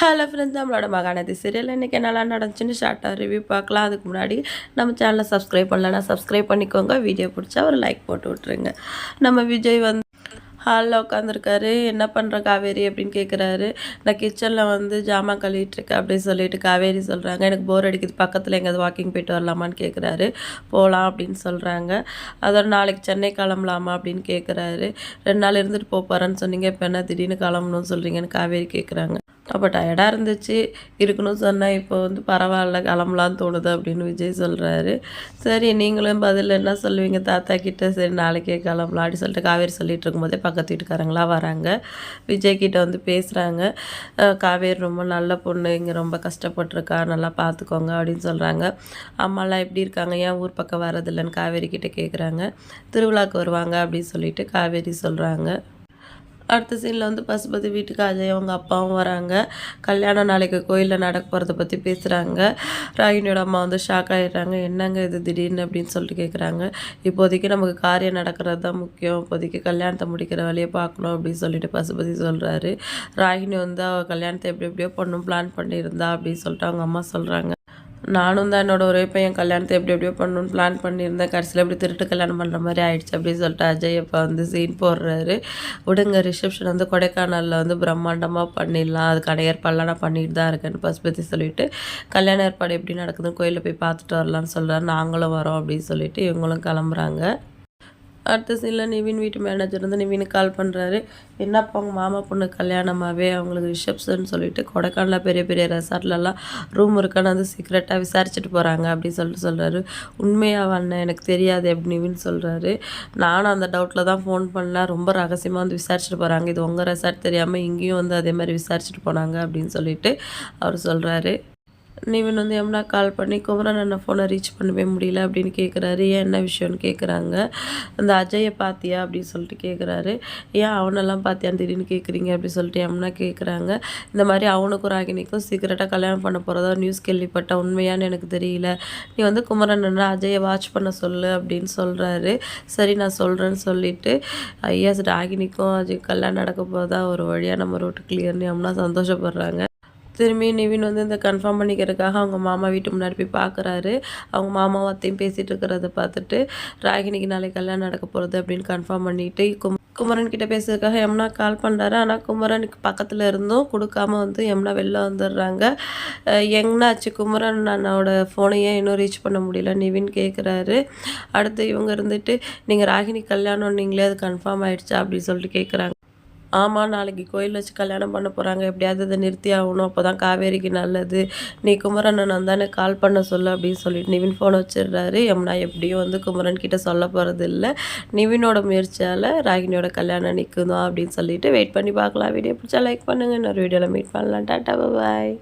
Hello friends நம்மளோட Mahanadi serial இன்றைக்கி நல்லா நடந்துச்சுன்னு ஷார்ட்டாக ரிவ்யூ பார்க்கலாம். அதுக்கு முன்னாடி நம்ம சேனலை சப்ஸ்கிரைப் பண்ணலன்னா சப்ஸ்கிரைப் பண்ணிக்கோங்க. வீடியோ பிடிச்சா ஒரு லைக் போட்டு விட்ருங்க நம்ம விஜய் வந்து ஹாலில் உட்காந்துருக்காரு என்ன பண்ணுற காவேரி அப்படின்னு கேட்குறாரு நான் கிச்சனில் வந்து ஜாமான் கழுவிட்டுருக்கேன் அப்படின்னு சொல்லிட்டு காவேரி சொல்கிறாங்க எனக்கு போர் அடிக்குது. பக்கத்தில் எங்கேயாவது வாக்கிங் போயிட்டு வரலாமான்னு கேட்குறாரு போகலாம் அப்படின்னு சொல்கிறாங்க அதோட நாளைக்கு சென்னை கிளம்பலாமா அப்படின்னு கேட்குறாரு ரெண்டு நாள் இருந்துட்டு போகிறேன்னு சொன்னீங்க. இப்போ என்ன திடீர்னு கிளம்பணும்னு சொல்கிறீங்கன்னு காவேரி கேட்குறாங்க அப்போ டயர்டாக இருந்துச்சு. இருக்கணும் சொன்னால் இப்போ வந்து பரவாயில்ல கிளம்பலான்னு தோணுது அப்படின்னு விஜய் சொல்கிறாரு சரி நீங்களும் பதில் என்ன சொல்லுவீங்க? தாத்தா கிட்ட சரி நாளைக்கே கிளம்பலாம் அப்படின்னு சொல்லிட்டு காவேரி சொல்லிட்டு இருக்கும்போதே பக்கத்து வீட்டுக்காரங்களாம் வராங்க. விஜய் கிட்ட வந்து பேசுகிறாங்க காவேரி ரொம்ப நல்ல பொண்ணு இங்கே ரொம்ப கஷ்டப்பட்டிருக்கா நல்லா பார்த்துக்கோங்க அப்படின்னு சொல்கிறாங்க அம்மாலாம் எப்படி இருக்காங்க? ஏன் ஊர் பக்கம் வரதில்லைன்னு காவேரி கிட்டே கேட்குறாங்க திருவிழாவுக்கு வருவாங்க அப்படின்னு சொல்லிட்டு காவேரி சொல்கிறாங்க அடுத்த சீனில் வந்து பசுபதி வீட்டுக்கு அஜய் அவங்க அப்பாவும் வராங்க. கல்யாணம் நாளைக்கு கோயிலில் நடக்க போகிறத பற்றி பேசுகிறாங்க ராகினியோட அம்மா வந்து ஷாக் ஆகிடுறாங்க என்னங்க இது திடீர்னு அப்படின்னு சொல்லிட்டு கேட்குறாங்க இப்போதைக்கு நமக்கு காரியம் நடக்கிறது தான் முக்கியம். இப்போதைக்கு கல்யாணத்தை முடிக்கிற வேலையை பார்க்கணும் அப்படின்னு சொல்லிட்டு பசுபதி சொல்கிறாரு ராகினி வந்து அவள் கல்யாணத்தை எப்படி எப்படியோ பொண்ணும் பிளான் பண்ணியிருந்தா அப்படின்னு சொல்லிட்டு அவங்க அம்மா சொல்கிறாங்க நானும் தான் என்னோடய ஒரே பையன் கல்யாணத்தை எப்படி எப்படியோ பண்ணணும்னு பிளான் பண்ணியிருந்தேன். கடைசியில் எப்படி திருட்டு கல்யாணம் பண்ணுற மாதிரி ஆயிடுச்சு அப்படின்னு சொல்லிட்டு அஜய் அப்போ வந்து சீன் போடுறாரு. விடுங்க ரிசப்ஷன் வந்து கொடைக்கானலில் வந்து பிரம்மாண்டமாக பண்ணிடலாம். அதுக்கான ஏற்பாடெலாம் நான் பண்ணிட்டு தான் இருக்கேன்னு பசுபதி சொல்லிவிட்டு கல்யாண ஏற்பாடு எப்படி நடக்குதுன்னு கோயிலில் போய் பார்த்துட்டு வரலான்னு சொல்கிறாரு நாங்களும் வரோம் அப்படின்னு சொல்லிட்டு இவங்களும் கிளம்புறாங்க. அடுத்த சீனில் நிவின் வீட்டு மேனேஜர் வந்து நிவினுக்கு கால் பண்ணுறாரு என்னப்பா அவங்க மாமா பொண்ணு கல்யாணமாகவே அவங்களுக்கு ரிசப்ஷன் சொல்லிட்டு கொடைக்கானலில் பெரிய பெரிய ரெசார்ட்லலாம் ரூம் இருக்கான்னு வந்து சீக்ரெட்டாக விசாரிச்சுட்டு போகிறாங்க அப்படின்னு சொல்லிட்டு சொல்கிறாரு உண்மையாக அண்ணன் எனக்கு தெரியாது எப்படி நிவின் சொல்கிறாரு நானும் அந்த டவுட்டில் தான் ஃபோன் பண்ணல. ரொம்ப ரகசியமாக வந்து விசாரிச்சுட்டு போகிறாங்க இது உங்கள் ரெசார்ட் தெரியாமல் இங்கேயும் வந்து அதே மாதிரி விசாரிச்சுட்டு போனாங்க அப்படின்னு சொல்லிட்டு அவர் சொல்கிறாரு நிவின் வந்து எம்னா கால் பண்ணி குமரன் அண்ணன் ஃபோனை ரீச் பண்ணவே முடியல அப்படின்னு கேட்குறாரு ஏன் என்ன விஷயம்னு கேட்குறாங்க அந்த அஜயை பார்த்தியா அப்படின்னு சொல்லிட்டு கேட்குறாரு ஏன் அவனெல்லாம் பார்த்தியான்னு திடீர்னு கேட்குறீங்க அப்படின்னு சொல்லிட்டு எம்னா கேட்குறாங்க இந்த மாதிரி அவனுக்கும் ராகினிக்கும் சீக்கிரட்டாக கல்யாணம் பண்ண போகிறதா நியூஸ் கேள்விப்பட்ட உண்மையான்னு எனக்கு தெரியல. நீ வந்து குமரன் அண்ணன் அஜயை வாட்ச் பண்ண சொல்லு அப்படின்னு சொல்கிறாரு சரி நான் சொல்கிறேன்னு சொல்லிவிட்டு ஐயா ராகினிக்கும் அஜய் கல்யாணம் நடக்க போதா ஒரு வழியாக நம்ம ரோட்டு கிளியர்னு எம்னா சந்தோஷப்படுறாங்க. திரும்பி நிவின் வந்து இந்த கன்ஃபார்ம் பண்ணிக்கிறதுக்காக அவங்க மாமா வீட்டு முன்னாடி போய் பார்க்குறாரு அவங்க மாமாவும் அத்தையும் பேசிகிட்டு இருக்கிறத பார்த்துட்டு ராகினிக்கு நாளைக்கு கல்யாணம் நடக்க போகிறது அப்படின்னு கன்ஃபார்ம் பண்ணிவிட்டு கும் குமரன் கிட்ட பேசுறதுக்காக யமுனா கால் பண்ணுறாரு ஆனால் குமரனுக்கு பக்கத்தில் இருந்தும் கொடுக்காம வந்து யமுனா வெளில வந்துடுறாங்க. எங்கனாச்சு குமரன் அண்ணனோட ஃபோனையே இன்னும் ரீச் பண்ண முடியல? நிவின் கேட்குறாரு அடுத்து இவங்க இருந்துட்டு நீங்கள் ராகினி கல்யாணம் நீங்களே அது கன்ஃபார்ம் ஆகிடுச்சா அப்படின்னு சொல்லிட்டு கேட்குறாங்க ஆமாம் நாளைக்கு கோயில் வச்சு கல்யாணம் பண்ண போகிறாங்க எப்படியாவது இதை நிறுத்தி ஆகணும். அப்போ தான் காவேரிக்கு நல்லது. நீ குமரன் தானே கால் பண்ண சொல்லு அப்படின்னு சொல்லிட்டு நிவின் ஃபோன் வச்சிடுறாரு. யமுனா எப்படியும் வந்து குமரன் கிட்ட சொல்ல போகிறது இல்லை நிவினோட முயற்சியால் ராகினியோட கல்யாணம் நிற்கணும் அப்படின்னு சொல்லிட்டு வெயிட் பண்ணி பார்க்கலாம். வீடியோ பிடிச்சா லைக் பண்ணுங்கள் இன்னொரு வீடியோவில் மீட் பண்ணலாம். டாட்டா பாய்